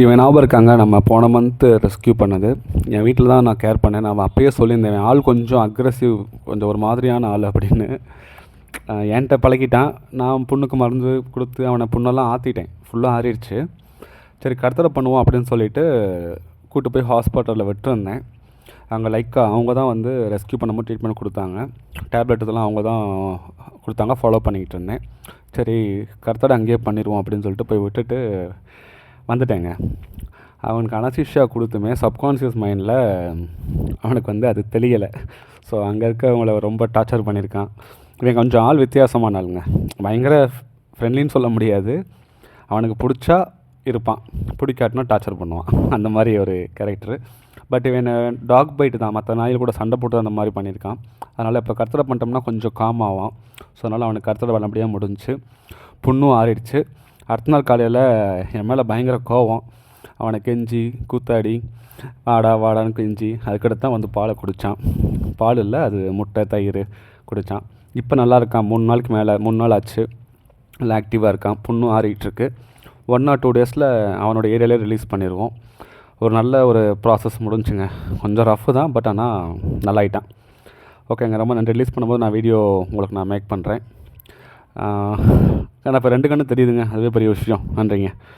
இவன் ஞாபகம் இருக்காங்க நம்ம போன மந்த்து ரெஸ்க்யூ பண்ணது. என் வீட்டில் தான் நான் கேர் பண்ணேன். நான் அப்பயே சொல்லியிருந்தேன் ஆள் கொஞ்சம் அக்ரஸிவ் கொஞ்சம் ஒரு மாதிரியான ஆள் அப்படின்னு. என்கிட்ட பழகிட்டான். நான் புண்ணுக்கு மருந்து கொடுத்து அவனை புண்ணெல்லாம் ஆற்றிட்டேன் ஃபுல்லாக ஆறிடுச்சு. சரி கடத்தலை பண்ணுவோம் அப்படின்னு சொல்லிட்டு கூட்டு போய் ஹாஸ்பிட்டலில் விட்டுருந்தேன். அங்கே லைக்காக அவங்க தான் வந்து ரெஸ்க்யூ பண்ணும்போது ட்ரீட்மெண்ட் கொடுத்தாங்க. டேப்லெட் இதெல்லாம் அவங்க தான் கொடுத்தாங்க. ஃபாலோ பண்ணிக்கிட்டு இருந்தேன். சரி கருத்தடை அங்கேயே பண்ணிடுவோம் அப்படின்னு சொல்லிட்டு போய் விட்டுட்டு வந்துட்டேங்க. அவனுக்கு அனசிஷியா கொடுத்துமே சப்கான்ஷியஸ் மைண்டில் அவனுக்கு வந்து அது தெரியலை ஸோ அங்கே இருக்கவங்கள ரொம்ப டார்ச்சர் பண்ணியிருக்கான் இவன் கொஞ்சம் ஆள் வித்தியாசமான ஆளுங்க பயங்கர ஃப்ரெண்ட்லின்னு சொல்ல முடியாது. அவனுக்கு பிடிச்சா இருப்பான். பிடிக்காட்டினா டார்ச்சர் பண்ணுவான். அந்த மாதிரி ஒரு கேரக்டரு பட் இவன் டாக் பைட்டு தான். மற்ற நாயில் கூட சண்டை போட்டு அந்த மாதிரி பண்ணியிருக்கான் அதனால் இப்போ கருத்தடை பண்ணிட்டோம்னா கொஞ்சம் காம் ஆவான். ஸோ அதனால் அவனுக்கு கருத்தடை நல்லபடியாக முடிஞ்சுச்சு புண்ணும் ஆறிடுச்சு. அடுத்த நாள் காலையில் என் மேலே பயங்கர கோவம். அவனை கெஞ்சி கூத்தாடி வாடா வாடான்னு கெஞ்சி அதுக்கடுத்து தான் வந்து பாலை குடித்தான் பால் இல்லை அது முட்டை தயிர் குடித்தான் இப்போ நல்லா இருக்கான். மூணு நாளுக்கு மேலே மூணு நாள் ஆச்சு. நல்லா ஆக்டிவாக இருக்கான். புண்ணும் ஆறிக்கிட்டுருக்கு ஒன் ஆர் டூ டேஸில் அவனோட ஏரியாலே ரிலீஸ் பண்ணிடுவோம் ஒரு நல்ல ஒரு ப்ராசஸ் முடிஞ்சுங்க. கொஞ்சம் ரஃப்பு தான் பட் ஆனால் நல்லாயிட்டான் ஓகேங்க ரொம்ப நான் ரிலீஸ் பண்ணும்போது நான் வீடியோ உங்களுக்கு நான் மேக் பண்ணுறேன் ஆனால் இப்போ ரெண்டு கண்ணு தெரியுதுங்க. அதுவே பெரிய விஷயம். நன்றிங்க.